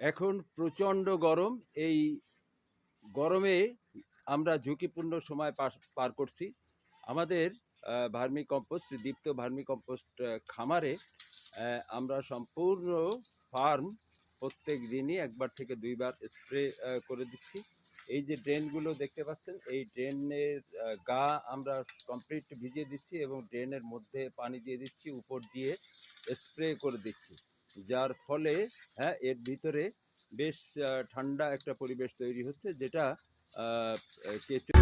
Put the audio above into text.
এখন প্রচণ্ড গরম। এই গরমে আমরা ঝুঁকিপূর্ণ সময় পার করছি। আমাদের vermicompost Dipta vermicompost খামারে আমরা সম্পূর্ণ ফার্ম প্রত্যেক দিনই একবার থেকে দুইবার স্প্রে করে দিচ্ছি। এই যে ড্রেনগুলো দেখতে পাচ্ছেন, এই ড্রেনের গা আমরা কমপ্লিট ভিজিয়ে দিচ্ছি এবং ড্রেনের মধ্যে পানি দিয়ে দিচ্ছি, উপর দিয়ে স্প্রে করে দিচ্ছি। যার ফলে হ্যাঁ এর ভিতরে বেশ ঠান্ডা একটা পরিবেশ তৈরি হচ্ছে যেটা কেচু